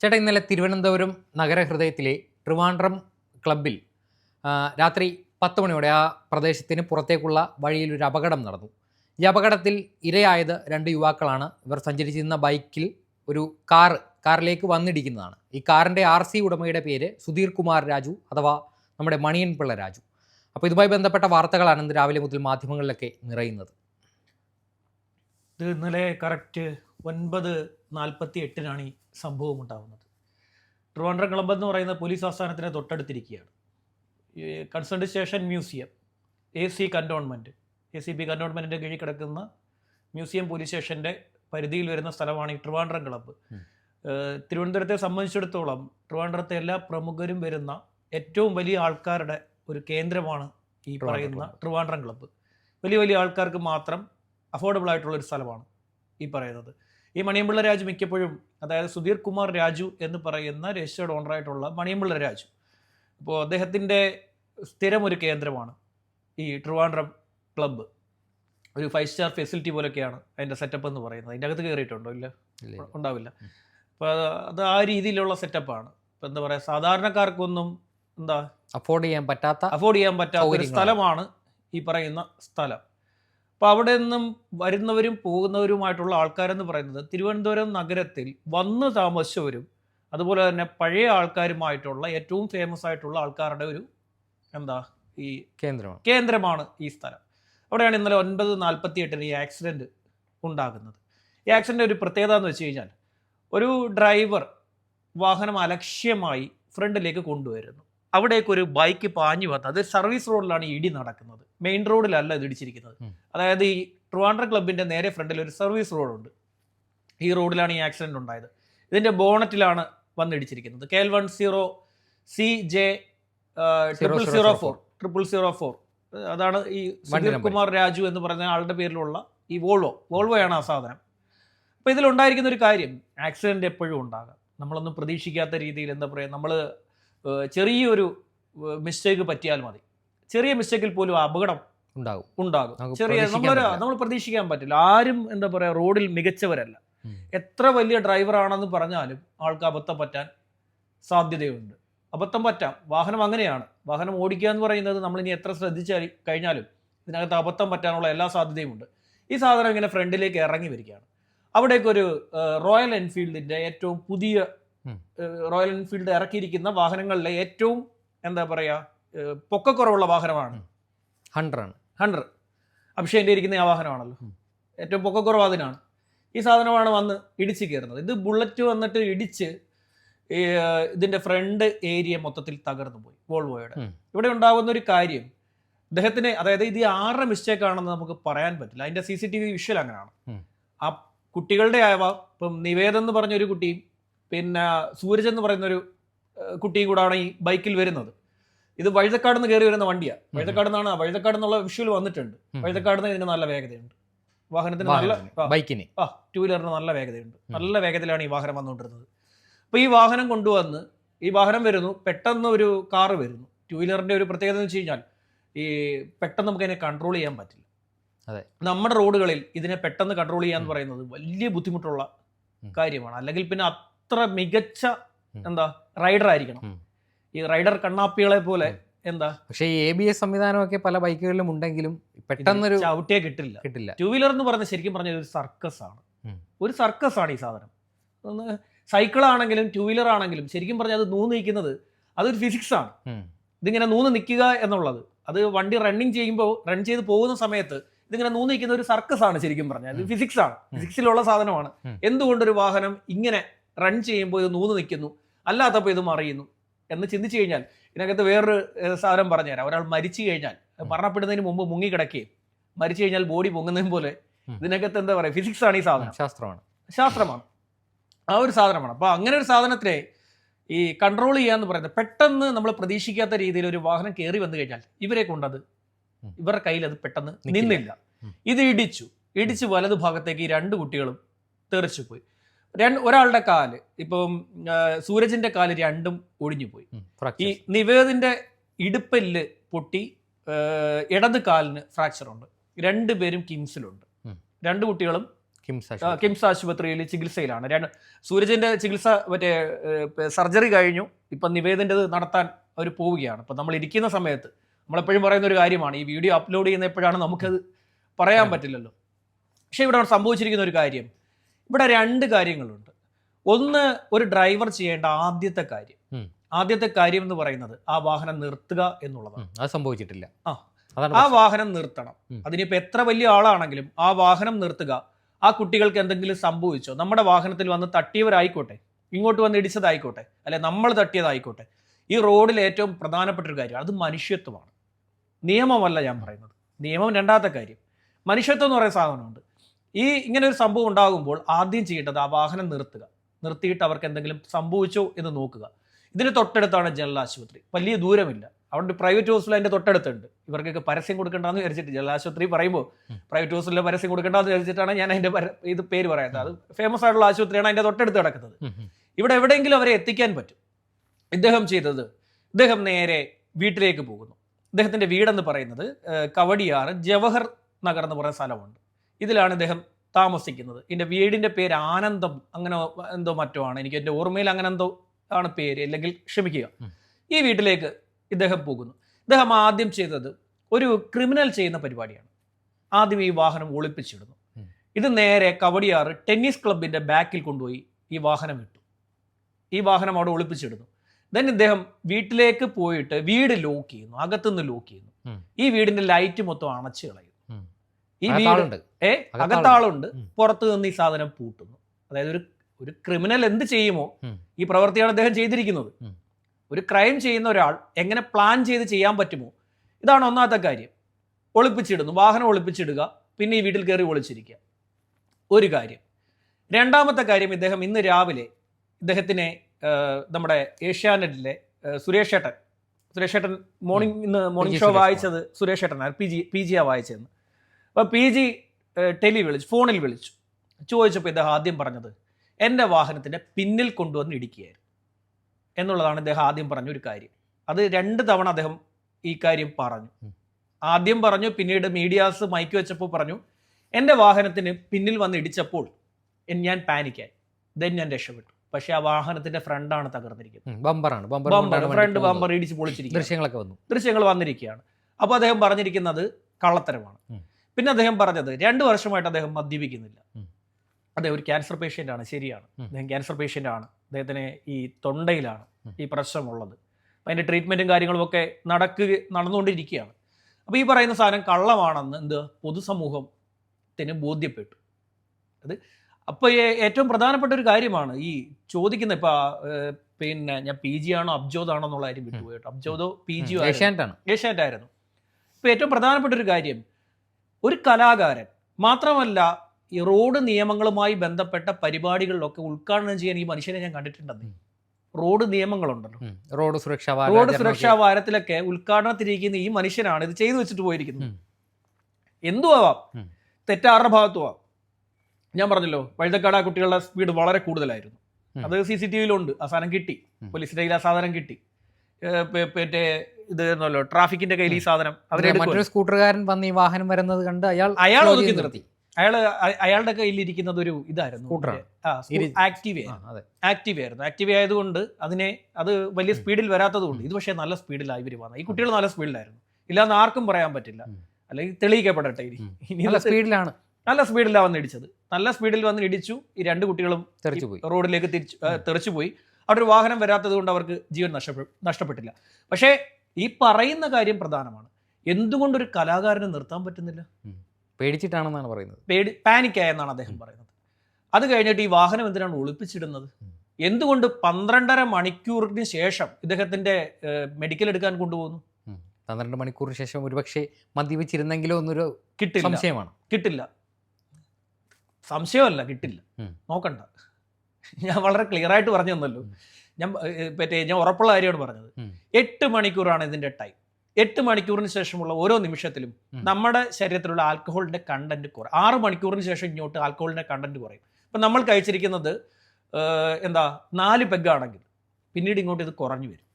ചേട്ടാ ഇന്നലെ തിരുവനന്തപുരം നഗരഹൃദയത്തിലെ ട്രിവാൻഡ്രം ക്ലബിൽ രാത്രി പത്ത് മണിയോടെ ആ പ്രദേശത്തിന് പുറത്തേക്കുള്ള വഴിയിൽ ഒരു അപകടം നടന്നു. ഈ അപകടത്തിൽ ഇരയായത് രണ്ട് യുവാക്കളാണ്. ഇവർ സഞ്ചരിച്ചിരുന്ന ബൈക്കിൽ ഒരു കാർ കാറിലേക്ക് വന്നിടിക്കുന്നതാണ്. ഈ കാറിന്റെ ആർ സി ഉടമയുടെ പേര് സുധീർ കുമാർ രാജു അഥവാ നമ്മുടെ മണിയൻ പിള്ള രാജു. അപ്പോൾ ഇതുമായി ബന്ധപ്പെട്ട വാർത്തകളാണ് ഇന്ന് രാവിലെ മുതൽ മാധ്യമങ്ങളിലൊക്കെ നിറയുന്നത്. ഇത് ഇന്നലെ കറക്റ്റ് ഒൻപത് നാൽപ്പത്തി എട്ടിനാണ് ഈ സംഭവം ഉണ്ടാകുന്നത് ട്രിവാൻഡ്രം ക്ലബ് എന്ന് പറയുന്ന പോലീസ് ആസ്ഥാനത്തിന് തൊട്ടടുത്തിരിക്കുകയാണ്. Concerned station museum A C cantonment A C B കന്റോൺമെന്റിന്റെ കീഴിൽ കിടക്കുന്ന മ്യൂസിയം പോലീസ് സ്റ്റേഷന്റെ പരിധിയിൽ വരുന്ന സ്ഥലമാണ് ഈ ട്രിവാൻഡ്രം ക്ലബ്ബ്. തിരുവനന്തപുരത്തെ സംബന്ധിച്ചിടത്തോളം ട്രിവാൻഡ്രത്തെ എല്ലാ പ്രമുഖരും വരുന്ന ഏറ്റവും വലിയ ആൾക്കാരുടെ ഒരു കേന്ദ്രമാണ് ഈ പറയുന്ന. ട്രിവാൻഡ്രം ക്ലബ്ബ്. വലിയ വലിയ ആൾക്കാർക്ക് മാത്രം അഫോർഡബിൾ ആയിട്ടുള്ള ഒരു സ്ഥലമാണ് ഈ പറയുന്നത്. ഈ മണിയമ്പിള്ള രാജു മിക്കപ്പോഴും അതായത് സുധീർ കുമാർ രാജു എന്ന് പറയുന്ന രജിസ്റ്റേർഡ് ഓണറായിട്ടുള്ള മണിയമ്പിള്ള രാജു. അപ്പോൾ അദ്ദേഹത്തിന്റെ സ്ഥിരം ഒരു കേന്ദ്രമാണ് ഈ ട്രിവാൻഡ്രം ക്ലബ്ബ് ഒരു ഫൈവ് സ്റ്റാർ ഫെസിലിറ്റി പോലൊക്കെയാണ് അതിന്റെ സെറ്റപ്പ് എന്ന് പറയുന്നത്. അതിന്റെ അകത്ത് കയറിയിട്ടുണ്ടോ ഇല്ല? ഇല്ലേ? ഉണ്ടാവില്ല. അപ്പോൾ അത് ആ രീതിയിലുള്ള സെറ്റപ്പാണ് ഇപ്പം എന്താ പറയുക സാധാരണക്കാർക്കൊന്നും എന്താ അഫോർഡ് ചെയ്യാൻ പറ്റാത്ത അഫോർഡ് ചെയ്യാൻ പറ്റാത്ത ഒരു സ്ഥലമാണ് ഈ പറയുന്ന സ്ഥലം. അപ്പോൾ അവിടെ നിന്നും വരുന്നവരും പോകുന്നവരുമായിട്ടുള്ള ആൾക്കാരെന്ന് പറയുന്നത് തിരുവനന്തപുരം നഗരത്തിൽ വന്ന് താമസിച്ചവരും അതുപോലെ തന്നെ പഴയ ആൾക്കാരുമായിട്ടുള്ള ഏറ്റവും ഫേമസ് ആയിട്ടുള്ള ആൾക്കാരുടെ ഒരു എന്താ ഈ കേന്ദ്രമാണ്. കേന്ദ്രമാണ് ഈ സ്ഥലം. അവിടെയാണ് ഇന്നലെ ഒൻപത് നാൽപ്പത്തി എട്ടിന് ഈ ആക്സിഡന്റ് ഉണ്ടാകുന്നത്. ഈ ആക്സിഡന്റ് ഒരു പ്രത്യേകത എന്ന് വെച്ച് കഴിഞ്ഞാൽ ഒരു ഡ്രൈവർ വാഹനം അലക്ഷ്യമായി ഫ്രണ്ടിലേക്ക് കൊണ്ടുവരുന്നു. അവിടേക്ക് ഒരു ബൈക്ക് പാഞ്ഞു വന്ന് അത് സർവീസ് റോഡിലാണ് ഇടി നടക്കുന്നത്. മെയിൻ റോഡിലല്ല ഇത് ഇടിച്ചിരിക്കുന്നത്. അതായത് ഈ ട്രുവാൻഡർ ക്ലബിന്റെ നേരെ ഫ്രണ്ടിൽ ഒരു സർവീസ് റോഡുണ്ട്. ഈ റോഡിലാണ് ഈ ആക്സിഡന്റ് ഉണ്ടായത്. ഇതിന്റെ ബോണറ്റിലാണ് വന്നിടിച്ചിരിക്കുന്നത് K L one zero C J triple zero four. Triple zero four. അതാണ് ഈ കുമാർ രാജു എന്ന് പറയുന്ന ആളുടെ പേരിലുള്ള ഈ വോൾവോ. വോൾവോയാണ് ആ സാധനം. അപ്പോൾ ഇതിലുണ്ടായിരിക്കുന്ന ഒരു കാര്യം ആക്സിഡന്റ് എപ്പോഴും ഉണ്ടാകാം. നമ്മളൊന്നും പ്രതീക്ഷിക്കാത്ത രീതിയിൽ എന്താ പറയുക നമ്മൾ ചെറിയൊരു മിസ്റ്റേക്ക് പറ്റിയാൽ മതി. ചെറിയ മിസ്റ്റേക്കിൽ പോലും അപകടം ഉണ്ടാകും. ഉണ്ടാകും. ചെറിയ നമ്മൾ നമ്മളൊരു നമ്മൾ പ്രതീക്ഷിക്കാൻ പറ്റില്ല. ആരും എന്താ പറയുക റോഡിൽ മികച്ചവരല്ല. എത്ര വലിയ ഡ്രൈവർ ആണെന്ന് പറഞ്ഞാലും ആൾക്ക് അബദ്ധം പറ്റാൻ സാധ്യതയുണ്ട്. അബദ്ധം പറ്റാം. വാഹനം അങ്ങനെയാണ്. വാഹനം ഓടിക്കുക എന്ന് പറയുന്നത് നമ്മൾ ഇനി എത്ര ശ്രദ്ധിച്ചാൽ കഴിഞ്ഞാലും ഇതിനകത്ത് അബദ്ധം പറ്റാനുള്ള എല്ലാ സാധ്യതയുമുണ്ട്. ഈ സാധനം ഇങ്ങനെ ഫ്രണ്ടിലേക്ക് ഇറങ്ങി വരികയാണ്. അവിടേക്കൊരു റോയൽ എൻഫീൽഡിന്റെ ഏറ്റവും പുതിയ റോയൽ എൻഫീൽഡ് ഇറക്കിയിരിക്കുന്ന വാഹനങ്ങളിലെ ഏറ്റവും എന്താ പറയുക പൊക്കക്കുറവുള്ള വാഹനമാണ്. ഹൺഡ്രഡ് ഹൺഡ്രഡ് അഭിഷേകിന്റെ ഇരിക്കുന്ന ആ വാഹനമാണല്ലോ. ഏറ്റവും പൊക്കക്കുറവ് അതിനാണ്. ഈ സാധനമാണ് വന്ന് ഇടിച്ച് കയറുന്നത്. ഇത് ബുള്ളറ്റ് വന്നിട്ട് ഇടിച്ച് ഇതിന്റെ ഇതിന്റെ ഫ്രണ്ട് ഏരിയ മൊത്തത്തിൽ തകർന്നു പോയി വോൾവോയുടെ. ഇവിടെ ഉണ്ടാകുന്ന ഒരു കാര്യം അദ്ദേഹത്തിന് അതായത് ഇത് ആരുടെ മിസ്റ്റേക്ക് ആണെന്ന് നമുക്ക് പറയാൻ പറ്റില്ല. അതിന്റെ C C T V visual അങ്ങനെയാണ്. ആ കുട്ടികളുടെ ആവാം ഇപ്പം നിവേദം എന്ന് പറഞ്ഞൊരു കുട്ടിയും പിന്നെ സൂരജ് എന്ന് പറയുന്ന ഒരു കുട്ടിയും കൂടാണ് ഈ ബൈക്കിൽ വരുന്നത്. ഇത് വഴുതക്കാട് നിന്ന് കയറി വരുന്ന വണ്ടിയാ. വഴുതക്കാട് നിന്നാണ് വഴുതക്കാട് എന്നുള്ള വിഷ്വൽ വന്നിട്ടുണ്ട്. വഴുതക്കാട് നിന്ന് ഇതിന് നല്ല വേഗതയുണ്ട്. വാഹനത്തിന് നല്ല ബൈക്കിന്. ആ ടൂ വീലറിന് നല്ല വേഗതയുണ്ട്. നല്ല വേഗതയിലാണ് ഈ വാഹനം വന്നുകൊണ്ടിരുന്നത്. അപ്പോൾ ഈ വാഹനം കൊണ്ടുവന്ന് ഈ വാഹനം വരുന്നു പെട്ടെന്ന് ഒരു കാറ് വരുന്നു. ടൂ വീലറിന്റെ ഒരു പ്രത്യേകത എന്ന് വെച്ച് കഴിഞ്ഞാൽ ഈ പെട്ടെന്ന് നമുക്ക് അതിനെ കൺട്രോൾ ചെയ്യാൻ പറ്റില്ല. അതെ. നമ്മുടെ റോഡുകളിൽ ഇതിനെ പെട്ടെന്ന് കൺട്രോൾ ചെയ്യാന്ന് പറയുന്നത് വലിയ ബുദ്ധിമുട്ടുള്ള കാര്യമാണ്. അല്ലെങ്കിൽ പിന്നെ അത്ര മികച്ച എന്താ റൈഡർ ആയിരിക്കണം. ഈ റൈഡർ കണ്ണാപ്പികളെ പോലെ എന്താ? പക്ഷേ ഈ എ ബി എസ് സംവിധാനമൊക്കെ പല ബൈക്കുകളിലും ഉണ്ടെങ്കിലും പെട്ടെന്നൊരു ചവിട്ടിയെ കിട്ടില്ല. കിട്ടില്ല. ടൂ വീലർ എന്ന് പറഞ്ഞ ശരിക്കും പറഞ്ഞ ഒരു സർക്കസ് ആണ്. ഒരു സർക്കസ് ആണ് ഈ സാധനം. ഒന്ന് സൈക്കിൾ ആണെങ്കിലും ടൂ വീലർ ആണെങ്കിലും ശരിക്കും പറഞ്ഞാൽ അത് നൂന്ന് നിൽക്കുന്നത് അതൊരു ഫിസിക്സ് ആണ്. ഇതിങ്ങനെ നൂന്ന് നിൽക്കുക എന്നുള്ളത്. അത് വണ്ടി റണ്ണിങ് ചെയ്യുമ്പോൾ റൺ ചെയ്ത് പോകുന്ന സമയത്ത് ഇതിങ്ങനെ നൂന്ന് നിൽക്കുന്ന ഒരു സർക്കസ് ആണ് ശരിക്കും പറഞ്ഞാൽ. ഫിസിക്സ് ആണ്. ഫിസിക്സിലുള്ള സാധനമാണ്. എന്തുകൊണ്ടൊരു വാഹനം ഇങ്ങനെ റൺ ചെയ്യുമ്പോൾ ഇത് നൂന്ന് നിൽക്കുന്നു അല്ലാത്തപ്പോൾ ഇത് മറിയുന്നു. എന്ന് ചിന്തിച്ചു കഴിഞ്ഞാൽ ഇതിനകത്ത് വേറൊരു സാധനം പറഞ്ഞുതരാം. ഒരാൾ മരിച്ചു കഴിഞ്ഞാൽ. മരണപ്പെടുന്നതിന് മുമ്പ് മുങ്ങി കിടക്കുകയും മരിച്ചു കഴിഞ്ഞാൽ ബോഡി പൊങ്ങുന്നതും പോലെ. ഇതിനകത്ത് എന്താ പറയുക ഫിസിക്സ് ആണ് ഈ സാധനം. ശാസ്ത്രമാണ്. ശാസ്ത്രമാണ്. ആ ഒരു സാധനമാണ്. അപ്പോൾ അങ്ങനെ ഒരു സാധനത്തിലെ ഈ കൺട്രോൾ ചെയ്യാന്ന് പറയുന്നത് പെട്ടെന്ന് നമ്മൾ പ്രതീക്ഷിക്കാത്ത രീതിയിൽ ഒരു വാഹനം കയറി വന്നു കഴിഞ്ഞാൽ ഇവരെ കൊണ്ടത്. ഇവരുടെ കയ്യിൽ അത് പെട്ടെന്ന് നിന്നില്ല. ഇത് ഇടിച്ചു. ഇടിച്ച് വലതു ഭാഗത്തേക്ക് ഈ രണ്ട് കുട്ടികളും തെറിച്ചു പോയി രണ്ട് ഒരാളുടെ കാൽ. ഇപ്പം സൂരജിന്റെ കാൽ രണ്ടും ഒടിഞ്ഞു പോയി ഈ നിവേദിന്റെ ഇടുപ്പെല്ല് പൊട്ടി ഇടത് കാലിന് ഫ്രാക്ചർ ഉണ്ട്. രണ്ടുപേരും കിംസിലുണ്ട്. രണ്ട് കുട്ടികളും കിംസ് ആശുപത്രിയിൽ ചികിത്സയിലാണ്. രണ്ട് സൂരജിന്റെ ചികിത്സ മറ്റേ സർജറി കഴിഞ്ഞു. ഇപ്പം നിവേദിന്റെ നടത്താൻ അവർ പോവുകയാണ്. അപ്പം നമ്മൾ ഇരിക്കുന്ന സമയത്ത് നമ്മളെപ്പോഴും പറയുന്ന ഒരു കാര്യമാണ്. ഈ വീഡിയോ അപ്ലോഡ് ചെയ്യുന്ന എപ്പോഴാണ് നമുക്കത് പറയാൻ പറ്റില്ലല്ലോ. പക്ഷെ ഇവിടെ സംഭവിച്ചിരിക്കുന്ന ഒരു കാര്യം. ഇവിടെ രണ്ട് കാര്യങ്ങളുണ്ട്. ഒന്ന് ഒരു ഡ്രൈവർ ചെയ്യേണ്ട ആദ്യത്തെ കാര്യം. ആദ്യത്തെ കാര്യം എന്ന് പറയുന്നത് ആ വാഹനം നിർത്തുക എന്നുള്ളതാണ്. അത് സംഭവിച്ചിട്ടില്ല. ആ. ആ വാഹനം നിർത്തണം. അതിനിപ്പോ എത്ര വലിയ ആളാണെങ്കിലും ആ വാഹനം നിർത്തുക ആ കുട്ടികൾക്ക് എന്തെങ്കിലും സംഭവിച്ചോ നമ്മുടെ വാഹനത്തിൽ വന്ന് തട്ടിയവരായിക്കോട്ടെ ഇങ്ങോട്ട് വന്ന് ഇടിച്ചതായിക്കോട്ടെ അല്ലെ നമ്മൾ തട്ടിയതായിക്കോട്ടെ ഈ റോഡിൽ ഏറ്റവും പ്രധാനപ്പെട്ട ഒരു കാര്യം അത് മനുഷ്യത്വമാണ്. നിയമമല്ല ഞാൻ പറയുന്നത്. നിയമം രണ്ടാമത്തെ കാര്യം. മനുഷ്യത്വം എന്ന് പറയുന്ന സാധനമുണ്ട്. ഈ ഇങ്ങനെ ഒരു സംഭവം ഉണ്ടാകുമ്പോൾ ആദ്യം ചെയ്യേണ്ടത് ആ വാഹനം നിർത്തുക. നിർത്തിയിട്ട് അവർക്ക് എന്തെങ്കിലും സംഭവിച്ചോ എന്ന് നോക്കുക. ഇതിന് തൊട്ടടുത്താണ് ജനറൽ ആശുപത്രി. വലിയ ദൂരമില്ല. അവിടെ പ്രൈവറ്റ് ഹോസ്പിറ്റൽ അതിന്റെ തൊട്ടടുത്തുണ്ട്. ഇവർക്കൊക്കെ പരസ്യം കൊടുക്കേണ്ടെന്ന് വിചാരിച്ചിട്ട് ജനറൽ ആശുപത്രി പറയുമ്പോൾ പ്രൈവറ്റ് ഹോസ്പിറ്റലിൽ പരസ്യം കൊടുക്കേണ്ടെന്ന് വിചാരിച്ചിട്ടാണ് ഞാൻ അതിന്റെ ഇത് പേര് പറയുന്നത്. അത് ഫേമസ് ആയിട്ടുള്ള ആശുപത്രിയാണ് അതിന്റെ തൊട്ടടുത്ത് കിടക്കുന്നത്. ഇവിടെ എവിടെയെങ്കിലും അവരെ എത്തിക്കാൻ പറ്റും. ഇദ്ദേഹം ചെയ്തത് ഇദ്ദേഹം നേരെ വീട്ടിലേക്ക് പോകുന്നു. ഇദ്ദേഹത്തിന്റെ വീടെന്ന് പറയുന്നത് കവടിയാർ കവടിയാറ് ജവഹർ നഗർ എന്ന് പറയുന്ന സ്ഥലമുണ്ട്. ഇതിലാണ് ഇദ്ദേഹം താമസിക്കുന്നത്. എന്റെ വീടിന്റെ പേര് ആനന്ദം അങ്ങനെ എന്തോ മറ്റോ ആണ് എനിക്ക് എന്റെ ഓർമ്മയിൽ അങ്ങനെ എന്തോ ആണ് പേര്. അല്ലെങ്കിൽ ക്ഷമിക്കുക. ഈ വീട്ടിലേക്ക് ഇദ്ദേഹം പോകുന്നു. ഇദ്ദേഹം ആദ്യം ചെയ്തത് ഒരു ക്രിമിനൽ ചെയ്യുന്ന പരിപാടിയാണ്. ആദ്യം ഈ വാഹനം ഒളിപ്പിച്ചിടുന്നു. ഇത് നേരെ കവടിയാറ് ടെന്നീസ് ക്ലബിന്റെ ബാക്കിൽ കൊണ്ടുപോയി ഈ വാഹനം ഇട്ടു. ഈ വാഹനം അവിടെ ഒളിപ്പിച്ചിടുന്നു. ദെൻ ഇദ്ദേഹം വീട്ടിലേക്ക് പോയിട്ട് വീട് ലോക്ക് ചെയ്യുന്നു. അകത്തുനിന്ന് ലോക്ക് ചെയ്യുന്നു. ഈ വീടിന്റെ ലൈറ്റ് മൊത്തം അണച്ചു കളയുന്നു ഉം. ഈ വീട്. ഏ അകത്താളുണ്ട് പുറത്തു പുറത്ത് നിന്ന് ഈ സാധനം പൂട്ടുന്നു. അതായത് ഒരു ഒരു ക്രിമിനൽ എന്ത് ചെയ്യുമോ ഈ പ്രവൃത്തിയാണ് അദ്ദേഹം ചെയ്തിരിക്കുന്നത്. ഒരു ക്രൈം ചെയ്യുന്ന ഒരാൾ എങ്ങനെ പ്ലാൻ ചെയ്ത് ചെയ്യാൻ പറ്റുമോ? ഇതാണ് ഒന്നാമത്തെ കാര്യം. ഒളിപ്പിച്ചിടുന്നു. വാഹനം ഒളിപ്പിച്ചിടുക പിന്നെ ഈ വീട്ടിൽ കയറി ഒളിച്ചിരിക്കുക. ഒരു കാര്യം. രണ്ടാമത്തെ കാര്യം ഇദ്ദേഹം ഇന്ന് രാവിലെ ഇദ്ദേഹത്തിനെ നമ്മുടെ ഏഷ്യാനെറ്റിലെ സുരേഷ് ഏട്ടൻ. സുരേഷ് ഏട്ടൻ മോർണിംഗ് ഇന്ന് മോർണിംഗ് ഷോ വായിച്ചത് സുരേഷ് ഏട്ടനാണ്. പി ജി പി ജിയാണ് വായിച്ചതെന്ന്. അപ്പോൾ പി ജി ടെലി വിളിച്ചു ഫോണിൽ വിളിച്ചു. ചോദിച്ചപ്പോൾ ഇദ്ദേഹം ആദ്യം പറഞ്ഞത് എന്റെ വാഹനത്തിന്റെ പിന്നിൽ കൊണ്ടുവന്ന് ഇടിക്കുകയായിരുന്നു. എന്നുള്ളതാണ് ഇദ്ദേഹം ആദ്യം പറഞ്ഞ ഒരു കാര്യം. അത് രണ്ട് തവണ അദ്ദേഹം ഈ കാര്യം പറഞ്ഞു. ആദ്യം പറഞ്ഞു പിന്നീട് മീഡിയാസ് മൈക്ക് വെച്ചപ്പോൾ പറഞ്ഞു എന്റെ വാഹനത്തിന് പിന്നിൽ വന്ന് ഇടിച്ചപ്പോൾ ഞാൻ പാനിക്കായി. ദെൻ ഞാൻ രക്ഷപ്പെട്ടു. പക്ഷെ ആ വാഹനത്തിന്റെ ഫ്രണ്ടാണ് തകർന്നിരിക്കുന്നത്. ബമ്പറാണ്. ബമ്പർ ഫ്രണ്ട് ബമ്പർ ഇടിച്ച് പൊളിച്ചിരിക്കുക ദൃശ്യങ്ങളൊക്കെ വന്നു. ദൃശ്യങ്ങൾ വന്നിരിക്കുകയാണ്. അപ്പോൾ അദ്ദേഹം പറഞ്ഞിരിക്കുന്നത് കള്ളത്തരമാണ്. പിന്നെ അദ്ദേഹം പറഞ്ഞത് രണ്ട് വർഷമായിട്ട് അദ്ദേഹം മദ്യപിക്കുന്നില്ല. അദ്ദേഹം ഒരു ക്യാൻസർ പേഷ്യന്റ് ആണ് ശരിയാണ്. അദ്ദേഹം ക്യാൻസർ പേഷ്യന്റ് ആണ്. അദ്ദേഹത്തിന് ഈ തൊണ്ടയിലാണ്. ഈ പ്രശ്നമുള്ളത്. അപ്പം അതിന്റെ ട്രീറ്റ്മെന്റും കാര്യങ്ങളും ഒക്കെ നടക്കുക നടന്നുകൊണ്ടിരിക്കുകയാണ്. അപ്പോൾ ഈ പറയുന്ന സാധനം കള്ളമാണെന്ന് എന്ത്? പൊതുസമൂഹത്തിന് ബോധ്യപ്പെട്ടു. അത് അപ്പോൾ ഏറ്റവും പ്രധാനപ്പെട്ട ഒരു കാര്യമാണ് ഈ ചോദിക്കുന്ന ഇപ്പം പിന്നെ ഞാൻ പി ജി ആണോ അബ്ജോദ് ആണോ എന്നുള്ള കാര്യം വിട്ടുപോയിട്ടോ അബ്ജോദോ പി ജിയോ ആയിരുന്നു. ആണ്. ഏഷ്യാനെറ്റ് ആയിരുന്നു. ഇപ്പോൾ ഏറ്റവും പ്രധാനപ്പെട്ട ഒരു കാര്യം ഒരു കലാകാരൻ മാത്രമല്ല ഈ റോഡ് നിയമങ്ങളുമായി ബന്ധപ്പെട്ട പരിപാടികളിലൊക്കെ ഉദ്ഘാടനം ചെയ്യാൻ ഈ മനുഷ്യനെ ഞാൻ കണ്ടിട്ടുണ്ടെന്ന്. റോഡ് നിയമങ്ങളുണ്ടല്ലോ. റോഡ് സുരക്ഷാ റോഡ് സുരക്ഷാ വാരത്തിലൊക്കെ ഉദ്ഘാടനത്തിരിക്കുന്ന ഈ മനുഷ്യനാണ് ഇത് ചെയ്തു വെച്ചിട്ട് പോയിരിക്കുന്നത്. എന്തു ആവാം. തെറ്റാറുടെ ഭാഗത്തും ആവാം ഞാൻ പറഞ്ഞല്ലോ വഴുതക്കാട് ആ കുട്ടികളുടെ സ്പീഡ് വളരെ കൂടുതലായിരുന്നു. അത് സി സി ടി വിയിലുണ്ട്. ആ സാധനം കിട്ടി. പോലീസിന്റെ പോലീസിന്റെ കയ്യിൽ ആ സാധനം കിട്ടി. മറ്റേ ഇത് എന്നല്ലോ ട്രാഫിക്കിന്റെ കയ്യിൽ ഈ സാധനം അവരെ മറ്റൊരു സ്കൂട്ടറുകാരൻ വന്ന് ഈ വാഹനം വരുന്നത് കണ്ട് അയാൾ അയാൾ ഒതുക്കി നിർത്തി. അയാൾ അയാളുടെ കയ്യിൽ ഇരിക്കുന്നത് ഒരു ഇതായിരുന്നു. ആക്റ്റീവ് ആക്റ്റീവ് ആയിരുന്നു. ആക്റ്റീവ് ആയതുകൊണ്ട് അതിനെ അത് വലിയ സ്പീഡിൽ വരാത്തത് കൊണ്ട് ഇത് പക്ഷേ നല്ല സ്പീഡിലായി ഇവർ വന്നത്. ഈ കുട്ടികൾ നല്ല സ്പീഡിലായിരുന്നു. ഇല്ലാന്ന് ആർക്കും പറയാൻ പറ്റില്ല. അല്ലെങ്കിൽ തെളിയിക്കപ്പെടട്ടെ ഇനി. നല്ല സ്പീഡിലാണ്. നല്ല സ്പീഡിലാണ് വന്ന് ഇടിച്ചത്. നല്ല സ്പീഡിൽ വന്ന് ഇടിച്ചു. ഈ രണ്ട് കുട്ടികളും റോഡിലേക്ക് തിരിച്ചു. തെറിച്ചു പോയി. അവിടെ ഒരു വാഹനം വരാത്തത് കൊണ്ട് അവർക്ക് ജീവൻ നഷ്ടപ്പെട്ടു നഷ്ടപ്പെട്ടില്ല. പക്ഷേ ഈ പറയുന്ന കാര്യം പ്രധാനമാണ്. എന്തുകൊണ്ടൊരു കലാകാരനെ നിർത്താൻ പറ്റുന്നില്ല? പേടിച്ചിട്ടാണെന്നാണ് പറയുന്നത്. പേടി പാനിക്കായെന്നാണ് അദ്ദേഹം പറയുന്നത്. അത് കഴിഞ്ഞിട്ട് ഈ വാഹനം എന്തിനാണ് ഒളിപ്പിച്ചിടുന്നത്? എന്തുകൊണ്ട് പന്ത്രണ്ടര മണിക്കൂറിന് ശേഷം ഇദ്ദേഹത്തിന്റെ മെഡിക്കൽ എടുക്കാൻ കൊണ്ടുപോകുന്നു. പന്ത്രണ്ട് മണിക്കൂറിന് ശേഷം ഒരുപക്ഷെ മദ്യപിച്ചിരുന്നെങ്കിലോ എന്നൊരു കിട്ടില്ല. സംശയമാണ്. കിട്ടില്ല. സംശയമല്ല കിട്ടില്ല. നോക്കണ്ട. ഞാൻ വളരെ ക്ലിയർ ആയിട്ട് പറഞ്ഞു തന്നല്ലോ ഞാൻ മറ്റേ ഞാൻ ഉറപ്പുള്ള കാര്യമാണ് പറഞ്ഞത്. എട്ട് മണിക്കൂറാണ് ഇതിന്റെ ടൈം. എട്ട് മണിക്കൂറിന് ശേഷമുള്ള ഓരോ നിമിഷത്തിലും നമ്മുടെ ശരീരത്തിലുള്ള ആൽക്കഹോളിന്റെ കണ്ടന്റ് കുറയും. ആറ് മണിക്കൂറിന് ശേഷം ഇങ്ങോട്ട് ആൽക്കഹോളിന്റെ കണ്ടന്റ് കുറയും. ഇപ്പം നമ്മൾ കഴിച്ചിരിക്കുന്നത് എന്താ നാല് പെഗ്ഗാണെങ്കിൽ പിന്നീട് ഇങ്ങോട്ട് ഇത് കുറഞ്ഞു വരും.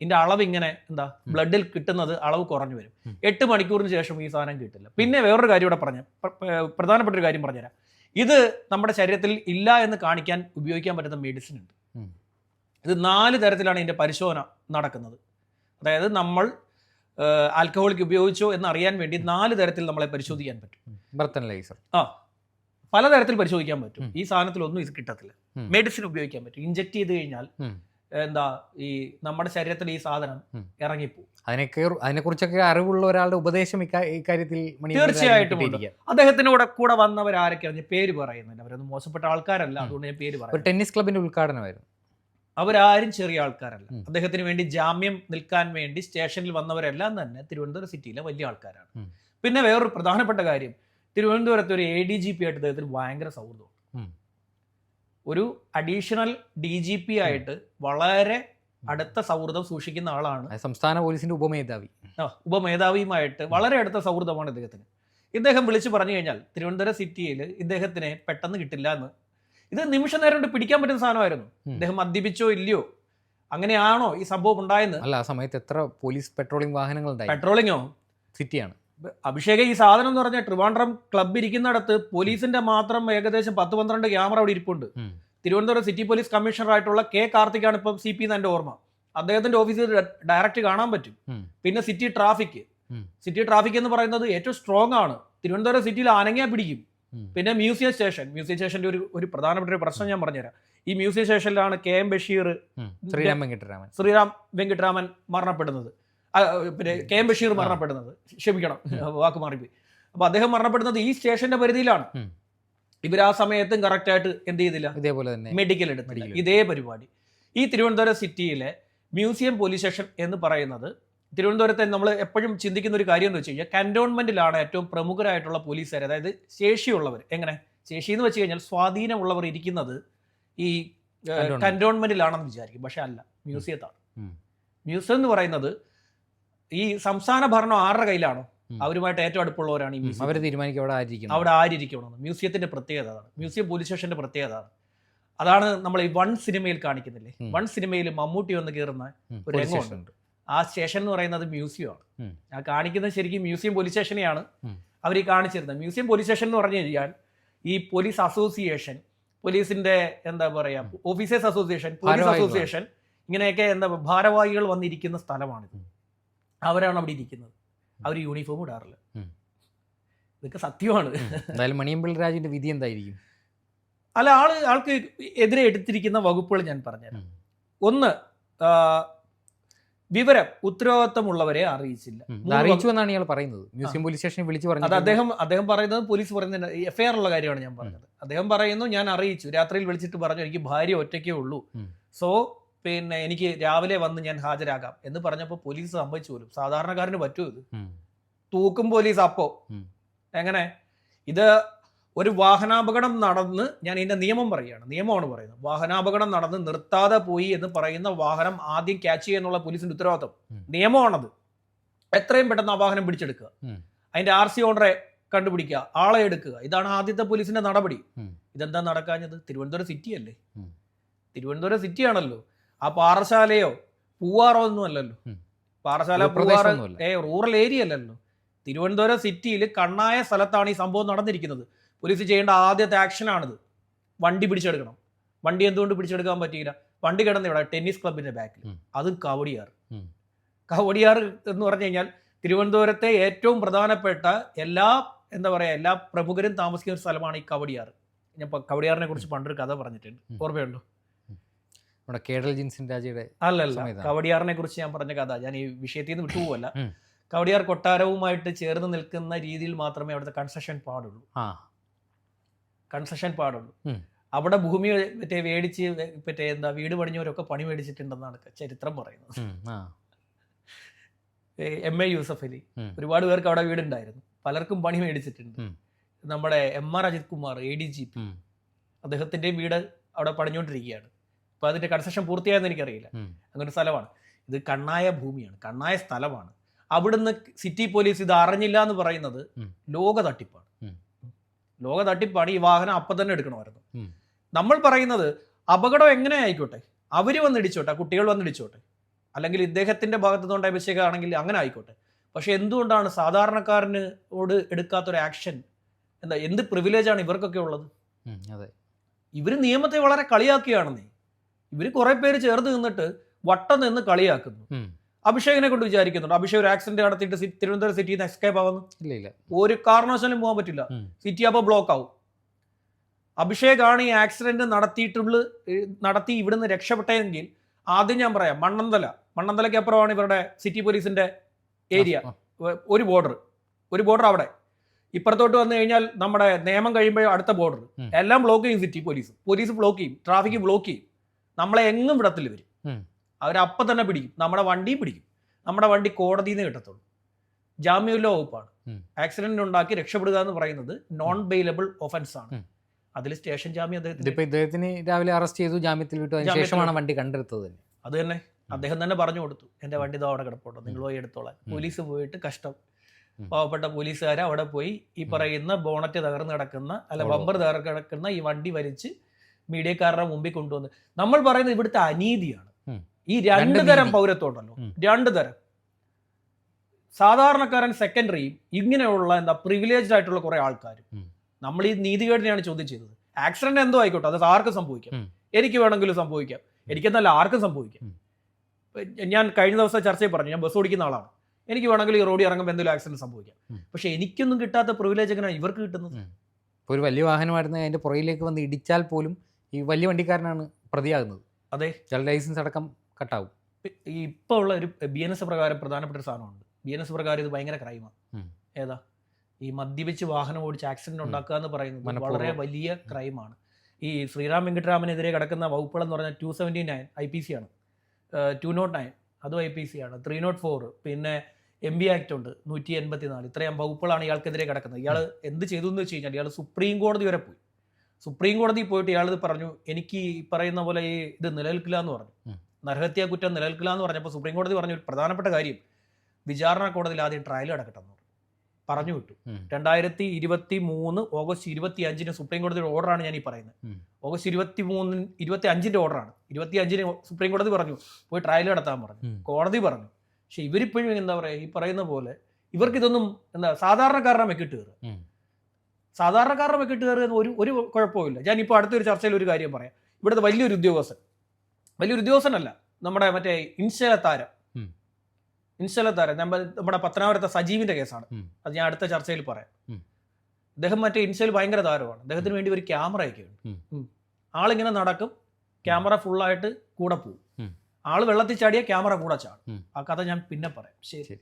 ഇതിന്റെ അളവ് ഇങ്ങനെ എന്താ ബ്ലഡിൽ കിട്ടുന്നത് അളവ് കുറഞ്ഞു വരും. എട്ട് മണിക്കൂറിന് ശേഷം ഈ സാധനം കിട്ടില്ല. പിന്നെ വേറൊരു കാര്യം ഇവിടെ പറഞ്ഞു പ്ര- പ്ര- പ്രധാനപ്പെട്ട ഒരു കാര്യം പറഞ്ഞുതരാം. ഇത് നമ്മുടെ ശരീരത്തിൽ ഇല്ല എന്ന് കാണിക്കാൻ ഉപയോഗിക്കാൻ പറ്റുന്ന മെഡിസിൻ ഉണ്ട്. ഇത് നാല് തരത്തിലാണ് ഇതിന്റെ പരിശോധന നടക്കുന്നത്. അതായത് നമ്മൾ ആൽക്കഹോളിക് ഉപയോഗിച്ചോ എന്ന് അറിയാൻ വേണ്ടി നാല് തരത്തിൽ നമ്മളെ പരിശോധിക്കാൻ പറ്റും. Breathalyser. ആ. പലതരത്തിൽ പരിശോധിക്കാൻ പറ്റും. ഈ സാധനത്തിലൊന്നും ഇത് കിട്ടത്തില്ല. മെഡിസിൻ ഉപയോഗിക്കാൻ പറ്റും. ഇഞ്ചക്ട് ചെയ്ത് കഴിഞ്ഞാൽ എന്താ ഈ നമ്മുടെ ശരീരത്തിൽ ഈ സാധനം ഇറങ്ങിപ്പോ ഇറങ്ങിപ്പോവും. അതിനൊക്കെ അതിനെക്കുറിച്ചൊക്കെ അറിവുള്ള ഒരാളുടെ ഉപദേശം ഇക്കാ- ഇക്കാര്യത്തിൽ തീർച്ചയായിട്ടും അദ്ദേഹത്തിന്. അദ്ദേഹത്തിന്റെ കൂടെ കൂടെ വന്നവരാരൊക്കെയാണ്? പേര് പറയുന്നില്ല. അവരൊന്നും മോശപ്പെട്ട ആൾക്കാരല്ല. അതുകൊണ്ട് ഞാൻ പേര് പറയാം ടെന്നീസ് ക്ലബിന്റെ ഉദ്ഘാടനമായിരുന്നു. അവരാരും ചെറിയ ആൾക്കാരല്ല. അദ്ദേഹത്തിന് വേണ്ടി ജാമ്യം നിൽക്കാൻ വേണ്ടി സ്റ്റേഷനിൽ വന്നവരെല്ലാം തന്നെ തിരുവനന്തപുരം സിറ്റിയിലെ വലിയ ആൾക്കാരാണ്. പിന്നെ വേറൊരു പ്രധാനപ്പെട്ട കാര്യം തിരുവനന്തപുരത്ത് ഒരു എ ഡി ജി പി ആയിട്ട് അദ്ദേഹത്തിന് ഭയങ്കര സൗഹൃദമുണ്ട് ഒരു അഡീഷണൽ ഡി ജി പി ആയിട്ട് വളരെ അടുത്ത സൗഹൃദം സൂക്ഷിക്കുന്ന ആളാണ്. സംസ്ഥാന പോലീസിന്റെ ഉപമേധാവി. ഉപമേധാവിയുമായിട്ട് വളരെ അടുത്ത സൗഹൃദമാണ് ഇദ്ദേഹത്തിന്. ഇദ്ദേഹം വിളിച്ചു പറഞ്ഞു കഴിഞ്ഞാൽ തിരുവനന്തപുരം സിറ്റിയിൽ ഇദ്ദേഹത്തിനെ പെട്ടെന്ന് കിട്ടില്ല എന്ന് ഇത് നിമിഷ നേരം കൊണ്ട് പിടിക്കാൻ പറ്റുന്ന സാധനമായിരുന്നു. അദ്ദേഹം മദ്യപിച്ചോ ഇല്ലയോ? അങ്ങനെയാണോ ഈ സംഭവം ഉണ്ടായെന്ന്? അല്ല ആ സമയത്ത് എത്ര പോലീസ് പെട്രോളിംഗ് വാഹനങ്ങൾ പെട്രോളിംഗോ പെട്രോളിങ്ങോ സിറ്റിയാണ്. അഭിഷേക് ഈ സാധനം എന്ന് പറഞ്ഞാൽ ട്രിവാൻഡ്രം ക്ലബ്ബ് ഇരിക്കുന്നിടത്ത് പോലീസിന്റെ മാത്രം ഏകദേശം പത്ത് പന്ത്രണ്ട് ക്യാമറ അവിടെ ഇരിപ്പുണ്ട്. തിരുവനന്തപുരം സിറ്റി പോലീസ് കമ്മീഷണർ ആയിട്ടുള്ള കെ കാർത്തിക്കാണ് ഇപ്പം സി പി എന്റെ ഓർമ്മ. അദ്ദേഹത്തിന്റെ ഓഫീസിൽ ഡയറക്റ്റ് കാണാൻ പറ്റും. പിന്നെ സിറ്റി ട്രാഫിക് സിറ്റി ട്രാഫിക് എന്ന് പറയുന്നത് ഏറ്റവും സ്ട്രോങ് ആണ്. തിരുവനന്തപുരം സിറ്റിയിൽ ആനങ്ങിയാ പിടിക്കും. പിന്നെ മ്യൂസിയം സ്റ്റേഷൻ. മ്യൂസിയം സ്റ്റേഷന്റെ ഒരു ഒരു പ്രധാനപ്പെട്ട ഒരു പ്രശ്നം ഞാൻ പറഞ്ഞുതരാം. ഈ മ്യൂസിയം സ്റ്റേഷനിലാണ് കെ എം ബഷീർ ശ്രീരാം വെങ്കിട്ടരാമൻ. ശ്രീരാം വെങ്കിട്ടരാമൻ മരണപ്പെടുന്നത്. പിന്നെ കെ എം ബഷീർ മരണപ്പെടുന്നത്. ക്ഷമിക്കണം വാക്ക് മാറിപ്പോയി. അപ്പൊ അദ്ദേഹം മരണപ്പെടുന്നത് ഈ സ്റ്റേഷന്റെ പരിധിയിലാണ്. ഇവർ ആ സമയത്തും കറക്റ്റ് ആയിട്ട് എന്ത് ചെയ്തില്ല? ഇതേപോലെ തന്നെ മെഡിക്കൽ എടുത്തില്ല. ഇതേ പരിപാടി. ഈ തിരുവനന്തപുരം സിറ്റിയിലെ മ്യൂസിയം പോലീസ് സ്റ്റേഷൻ എന്ന് പറയുന്നത് തിരുവനന്തപുരത്തെ നമ്മൾ എപ്പോഴും ചിന്തിക്കുന്ന ഒരു കാര്യം എന്ന് വെച്ച് കഴിഞ്ഞാൽ കന്റോൺമെന്റിലാണ് ഏറ്റവും പ്രമുഖരായിട്ടുള്ള പോലീസുകാർ. അതായത് ശേഷിയുള്ളവർ. എങ്ങനെ? ശേഷി എന്ന് വെച്ച് കഴിഞ്ഞാൽ സ്വാധീനമുള്ളവർ ഇരിക്കുന്നത് ഈ കന്റോൺമെന്റിലാണെന്ന് കന്റോൺമെന്റിലാണെന്ന് വിചാരിക്കും. പക്ഷെ അല്ല മ്യൂസിയത്താണ്. മ്യൂസിയം എന്ന് പറയുന്നത് ഈ സംസ്ഥാന ഭരണം ആരുടെ കയ്യിലാണോ? അവരുമായിട്ട് ഏറ്റവും അടുപ്പുള്ളവരാണ് ഈ അവർ തീരുമാനിക്കും അവിടെ ആയിരിക്കും. അവിടെ ആരിയിരിക്കണമെന്ന് മ്യൂസിയത്തിന്റെ പ്രത്യേകത അതാണ്. മ്യൂസിയം പോലീസ് സ്റ്റേഷന്റെ പ്രത്യേകത അതാണ്. അതാണ് നമ്മൾ ഈ വൺ സിനിമയിൽ കാണിക്കുന്നില്ലേ? വൺ സിനിമയിൽ മമ്മൂട്ടി വന്ന് കയറുന്ന ഒരു രംഗമുണ്ട്. ആ സ്റ്റേഷൻ എന്ന് പറയുന്നത് മ്യൂസിയമാണ്. ആ കാണിക്കുന്നത് ശരിക്കും മ്യൂസിയം പോലീസ് സ്റ്റേഷനെയാണ് അവർ ഈ കാണിച്ചിരുന്നത്. മ്യൂസിയം പോലീസ് സ്റ്റേഷൻ എന്ന് പറഞ്ഞു കഴിഞ്ഞാൽ ഈ പോലീസ് അസോസിയേഷൻ പോലീസിന്റെ എന്താ പറയാ ഓഫീസേഴ്സ് അസോസിയേഷൻ പോലീസ് അസോസിയേഷൻ ഇങ്ങനെയൊക്കെ എന്താ ഭാരവാഹികൾ വന്നിരിക്കുന്ന സ്ഥലമാണിത്. അവരാണ് അവിടെ ഇരിക്കുന്നത്. അവർ യൂണിഫോം ഇടാറില്ല. ഇതൊക്കെ സത്യമാണ്. എന്തായാലും രാജുവിന്റെ വിധി എന്തായിരിക്കും? അല്ല ആൾ ആൾക്ക് എതിരെ എടുത്തിരിക്കുന്ന വകുപ്പുകൾ ഞാൻ പറഞ്ഞുതരാം. ഒന്ന് വിവരം ഉത്തരവാദിത്തമുള്ളവരെ അറിയിച്ചില്ല. അറിയിച്ചു എന്നാണ് ഇയാൾ പറയുന്നത്. മ്യൂസിയം പോലീസ് സ്റ്റേഷനിൽ വിളിച്ചു അത് അദ്ദേഹം അദ്ദേഹം പറയുന്നത് പോലീസ് പറയുന്നത് എഫ്ഐആർ ഉള്ള കാര്യമാണ് ഞാൻ പറഞ്ഞത്. അദ്ദേഹം പറയുന്നു ഞാൻ അറിയിച്ചു. രാത്രിയിൽ വിളിച്ചിട്ട് പറഞ്ഞു എനിക്ക് ഭാര്യ ഒറ്റയ്ക്കേ ഉള്ളൂ. സോ പിന്നെ എനിക്ക് രാവിലെ വന്ന് ഞാൻ ഹാജരാകാം. എന്ന് പറഞ്ഞപ്പോൾ പോലീസ് സംഭവിച്ചു പോലും. സാധാരണക്കാരന് പറ്റൂ ഇത്. തൂക്കും പോലീസ് അപ്പോ. എങ്ങനെ? ഇത് ഒരു വാഹനാപകടം നടന്ന് ഞാൻ ഇതിന്റെ നിയമം പറയുകയാണ്. നിയമമാണ് പറയുന്നത്. വാഹനാപകടം നടന്ന് നിർത്താതെ പോയി എന്ന് പറയുന്ന വാഹനം ആദ്യം ക്യാച്ച് ചെയ്യുന്നുള്ള പോലീസിന്റെ ഉത്തരവാദിത്വം. നിയമമാണത്. എത്രയും പെട്ടെന്ന് ആ വാഹനം പിടിച്ചെടുക്കുക. അതിന്റെ ആർ സി ഓണറെ കണ്ടുപിടിക്കുക ആളെ എടുക്കുക. ഇതാണ് ആദ്യത്തെ പോലീസിന്റെ നടപടി. ഇതെന്താ നടക്കാഞ്ഞത്? തിരുവനന്തപുരം സിറ്റി അല്ലേ? തിരുവനന്തപുരം സിറ്റി ആണല്ലോ. ആ പാറശാലയോ പൂവാറോ ഒന്നും അല്ലല്ലോ. പാറശാല പൂവാറ ഏ റൂറൽ ഏരിയ അല്ലല്ലോ. തിരുവനന്തപുരം സിറ്റിയിൽ കണ്ണായ സ്ഥലത്താണ് ഈ സംഭവം നടന്നിരിക്കുന്നത്. പോലീസ് ചെയ്യേണ്ട ആദ്യത്തെ ആക്ഷനാണിത് വണ്ടി പിടിച്ചെടുക്കണം. വണ്ടി എന്തുകൊണ്ട് പിടിച്ചെടുക്കാൻ പറ്റിയില്ല? വണ്ടി കിടന്ന് ഇവിടെ ടെന്നീസ് ക്ലബിന്റെ ബാക്കിൽ. അതും കവടിയാർ. കവടിയാർ എന്ന് പറഞ്ഞു കഴിഞ്ഞാൽ തിരുവനന്തപുരത്തെ ഏറ്റവും പ്രധാനപ്പെട്ട എല്ലാ എന്താ പറയാ എല്ലാ പ്രമുഖരും താമസിക്കുന്ന ഒരു സ്ഥലമാണ് ഈ കവടിയാർ. ഞാൻ കവടിയാറിനെ കുറിച്ച് പണ്ടൊരു കഥ പറഞ്ഞിട്ടുണ്ട്. ഓർമ്മയുണ്ടോ? നമ്മുടെ ജിൻസിൻ രാജയുടെ അല്ലല്ല. കവടിയാറിനെ കുറിച്ച് ഞാൻ പറഞ്ഞ കഥ. ഞാൻ ഈ വിഷയത്തിൽ നിന്ന് വിട്ടുപോകല്ല. കവടിയാർ കൊട്ടാരവുമായിട്ട് ചേർന്ന് നിൽക്കുന്ന രീതിയിൽ മാത്രമേ അവിടുത്തെ കൺസെഷൻ പാടുള്ളൂ. ആ കൺസെഷൻ പാടുള്ളൂ. അവിടെ ഭൂമി മറ്റേ മേടിച്ച് മറ്റേ എന്താ വീട് പണിഞ്ഞവരൊക്കെ പണി മേടിച്ചിട്ടുണ്ടെന്നാണ് ചരിത്രം പറയുന്നത്. എം എ യൂസഫ് അലി ഒരുപാട് പേർക്ക് അവിടെ വീടുണ്ടായിരുന്നു. പലർക്കും പണി മേടിച്ചിട്ടുണ്ട്. നമ്മുടെ M R Ajith Kumar A D G P. അദ്ദേഹത്തിന്റെ വീട് അവിടെ പണിഞ്ഞുകൊണ്ടിരിക്കുകയാണ്. അപ്പൊ അതിന്റെ കൺസ്ട്രക്ഷൻ പൂർത്തിയായെന്ന് എനിക്കറിയില്ല. അങ്ങനെ ഒരു സ്ഥലമാണ്. ഇത് കണ്ണായ ഭൂമിയാണ്. കണ്ണായ സ്ഥലമാണ്. അവിടുന്ന് സിറ്റി പോലീസ് ഇത് അറിഞ്ഞില്ല എന്ന് പറയുന്നത് ലോക തട്ടിപ്പാണ്. ലോക തട്ടിപ്പാണ് ഈ വാഹനം അപ്പം തന്നെ എടുക്കണമായിരുന്നു. നമ്മൾ പറയുന്നത് അപകടം എങ്ങനെ ആയിക്കോട്ടെ? അവർ വന്നിടിച്ചോട്ടെ കുട്ടികൾ വന്നിടിച്ചോട്ടെ. അല്ലെങ്കിൽ ഇദ്ദേഹത്തിന്റെ ഭാഗത്തു നിന്നുണ്ടായ മിസ്റ്റേക്ക് ആണെങ്കിൽ അങ്ങനെ ആയിക്കോട്ടെ. പക്ഷെ എന്തുകൊണ്ടാണ് സാധാരണക്കാരനോട് എടുക്കാത്തൊരു ആക്ഷൻ എന്താ എന്ത് പ്രിവിലേജാണ് ഇവർക്കൊക്കെ ഉള്ളത്? അതെ. ഇവർ നിയമത്തെ വളരെ കളിയാക്കുകയാണെന്നേ. ഇവർ കുറെ പേര് ചേർന്ന് നിന്നിട്ട് വട്ടം നിന്ന് കളിയാക്കുന്നു. അഭിഷേകിനെ കൊണ്ട് വിചാരിക്കുന്നുണ്ട്. അഭിഷേക് ഒരു ആക്സിഡന്റ് നടത്തിയിട്ട് തിരുവനന്തപുരം സിറ്റിയിൽ നിന്ന് എസ്കേപ്പ് ആവുന്നു. ഇല്ല ഇല്ല. ഒരു കാരണവശാലും പോകാൻ പറ്റില്ല. സിറ്റി അപ്പോൾ ബ്ലോക്ക് ആവും. അഭിഷേകാണ് ഈ ആക്സിഡന്റ് നടത്തിയിട്ടുള്ള നടത്തി ഇവിടുന്ന് രക്ഷപ്പെട്ടതെങ്കിൽ ആദ്യം ഞാൻ പറയാം മണ്ണന്തല. മണ്ണന്തലയ്ക്ക് അപ്പുറമാണ് ഇവരുടെ സിറ്റി പോലീസിന്റെ ഏരിയ ഒരു ബോർഡർ ഒരു ബോർഡർ അവിടെ. ഇപ്പുറത്തോട്ട് വന്നു കഴിഞ്ഞാൽ നമ്മുടെ നിയമം കഴിയുമ്പോൾ അടുത്ത ബോർഡർ എല്ലാം ബ്ലോക്ക് ചെയ്യും സിറ്റി പോലീസ് പോലീസ് ബ്ലോക്ക് ചെയ്യും. ട്രാഫിക് ബ്ലോക്ക് ചെയ്യും. നമ്മളെ എങ്ങും വിടത്തിൽ ഉം. അവരപ്പം തന്നെ പിടിക്കും. നമ്മുടെ വണ്ടിയും പിടിക്കും. നമ്മുടെ വണ്ടി കോടതിയിൽ നിന്ന് കിട്ടത്തുള്ളൂ. ജാമ്യമില്ല വകുപ്പാണ്. ആക്സിഡന്റ് ഉണ്ടാക്കി രക്ഷപ്പെടുക എന്ന് പറയുന്നത് നോൺ ബെയിലബിൾ ഒഫൻസ് ആണ്. അതിൽ സ്റ്റേഷൻ ജാമ്യം അദ്ദേഹത്തിന് ഇദ്ദേഹത്തിന് രാവിലെ അറസ്റ്റ് ചെയ്തു ജാമ്യത്തിൽ വിട്ടു. അതിന് ശേഷമാണ് വണ്ടി കണ്ടെടുത്തത് അത് തന്നെ. അദ്ദേഹം തന്നെ പറഞ്ഞു കൊടുത്തു. എന്റെ വണ്ടി ഇതാ അവിടെ കിടപ്പുണ്ടോ. നിങ്ങൾ പോയി എടുത്തോളാം പോലീസ് പോയിട്ട് കഷ്ടം. പാവപ്പെട്ട പോലീസുകാർ അവിടെ പോയി ഈ പറയുന്ന ബോണറ്റ് തകർന്ന് കിടക്കുന്ന അല്ല ബമ്പർ തകർന്ന് കിടക്കുന്ന ഈ വണ്ടി വലിച്ച് മീഡിയക്കാരുടെ മുമ്പിൽ കൊണ്ടുവന്ന്. നമ്മൾ പറയുന്നത് ഇവിടുത്തെ അനീതിയാണ്. ഈ രണ്ട് തരം പൗരത്വം ഉണ്ടല്ലോ. രണ്ട് തരം. സാധാരണക്കാരൻ സെക്കൻഡറിയും ഇങ്ങനെയുള്ള എന്താ പ്രിവിലേജ്ഡ് ആയിട്ടുള്ള കുറെ ആൾക്കാരും നമ്മൾ ഈ നീതികേടിനെയാണ് ചോദ്യം ചെയ്തത്. ആക്സിഡന്റ് എന്തോ ആയിക്കോട്ടെ അത് ആർക്കും സംഭവിക്കാം. എനിക്ക് വേണമെങ്കിലും സംഭവിക്കാം. എനിക്കെന്നല്ല ആർക്കും സംഭവിക്കാം. ഞാൻ കഴിഞ്ഞ ദിവസം ചർച്ചയിൽ പറഞ്ഞു ഞാൻ ബസ് ഓടിക്കുന്ന ആളാണ്. എനിക്ക് വേണമെങ്കിൽ ഈ റോഡിൽ ഇറങ്ങുമ്പോൾ എന്തെങ്കിലും ആക്സിഡന്റ് സംഭവിക്കാം. പക്ഷെ എനിക്കൊന്നും കിട്ടാത്ത പ്രിവിലേജ് എങ്ങനെയാണ് ഇവർക്ക് കിട്ടുന്നത്? ഒരു വലിയ വാഹനമായിരുന്നു അതിന്റെ പുറയിലേക്ക് വന്ന് ഇടിച്ചാൽ പോലും ഈ വലിയ വണ്ടിക്കാരനാണ് പ്രതിയാകുന്നത്. അതെ. ലൈസൻസ് അടക്കം കട്ടാവും. ഇപ്പോൾ ഉള്ള ഒരു ബി എൻ എസ് പ്രകാരം പ്രധാനപ്പെട്ട ഒരു സാധനമുണ്ട്. ബി എൻ എസ് പ്രകാരം ഇത് ഭയങ്കര ക്രൈമാണ് ഏതാ? ഈ മദ്യപിച്ച് വാഹനം ഓടിച്ച് ആക്സിഡന്റ്. ഉണ്ടാക്കുക എന്ന് പറയുന്നത് വളരെ വലിയ ക്രൈമാണ് ഈ ശ്രീറാം വെങ്കിട്ടരാമനെതിരെ കിടക്കുന്ന വകുപ്പുകൾ എന്ന് പറഞ്ഞാൽ two seventy nine I P C ആണ്. ടു നോട്ട് നയൻ അതും ഐ പി സി ആണ്. ത്രീ നോട്ട് ഫോർ പിന്നെ എം ബി ആക്ട് ഉണ്ട് നൂറ്റി എൺപത്തി നാല് ഇത്രയും വകുപ്പുകളാണ് ഇയാൾക്കെതിരെ കിടക്കുന്നത്. ഇയാൾ എന്ത് ചെയ്തു എന്ന് വെച്ച് കഴിഞ്ഞാൽ ഇയാൾ സുപ്രീം കോടതി വരെ പോയി. സുപ്രീം കോടതി പോയിട്ട് ഇയാൾ ഇത് പറഞ്ഞു എനിക്ക് ഈ പറയുന്ന പോലെ ഈ ഇത് നിലനിൽക്കില്ല എന്ന് പറഞ്ഞു. നരഹത്യാ കുറ്റം നിലനിൽക്കില്ല എന്ന് പറഞ്ഞപ്പോൾ സുപ്രീം കോടതി പറഞ്ഞ ഒരു പ്രധാനപ്പെട്ട കാര്യം വിചാരണ കോടതിയിൽ ആദ്യം ട്രയൽ നടക്കട്ടെ എന്ന് പറഞ്ഞു. വിട്ടു. രണ്ടായിരത്തി ഇരുപത്തി മൂന്ന് ഓഗസ്റ്റ് ഇരുപത്തി അഞ്ചിന് സുപ്രീം കോടതിയുടെ ഓർഡറാണ് ഞാൻ ഈ പറയുന്നത്. ഓഗസ്റ്റ് ഇരുപത്തി മൂന്നിന് ഇരുപത്തി അഞ്ചിന്റെ ഓർഡറാണ് ഇരുപത്തി അഞ്ചിന് സുപ്രീം കോടതി പറഞ്ഞു പോയി ട്രയൽ നടത്താൻ പറഞ്ഞു. കോടതി പറഞ്ഞു. പക്ഷെ ഇവരിപ്പോഴും എന്താ പറയുക ഈ പറയുന്ന പോലെ ഇവർക്ക് ഇതൊന്നും എന്താ സാധാരണക്കാരുടെ മെക്കിട്ട് കയറുക. സാധാരണക്കാരനെ സാധാരണക്കാരുടെ മെക്കിട്ട് കയറുക ഒരു ഒരു കുഴപ്പമില്ല ഞാൻ ഇപ്പോൾ അടുത്തൊരു ചർച്ചയിൽ ഒരു കാര്യം പറയാം. ഇവിടുത്തെ വലിയൊരു ഉദ്യോഗസ്ഥൻ വലിയൊരു ഉദ്യോഗസ്ഥനല്ല. നമ്മുടെ മറ്റേ ഇൻസ്റ്റലത്താരം ഇൻസ്റ്റല താരം നമ്മൾ നമ്മുടെ പത്തനാപുരത്തെ സജീവിന്റെ കേസാണ്. അത് ഞാൻ അടുത്ത ചർച്ചയിൽ പറയാം. അദ്ദേഹം മറ്റേ ഇൻസ്റ്റയിൽ ഭയങ്കര താരമാണ്. അദ്ദേഹത്തിന് വേണ്ടി ഒരു ക്യാമറയൊക്കെ ഉണ്ട്. ആളിങ്ങനെ നടക്കും ക്യാമറ ഫുള്ളായിട്ട് കൂടെ പോകും ആൾ വെള്ളത്തിൽ ചാടിയ ക്യാമറ കൂടെ ചാടും. ആ കഥ ഞാൻ പിന്നെ പറയാം. ശരി. ശരി.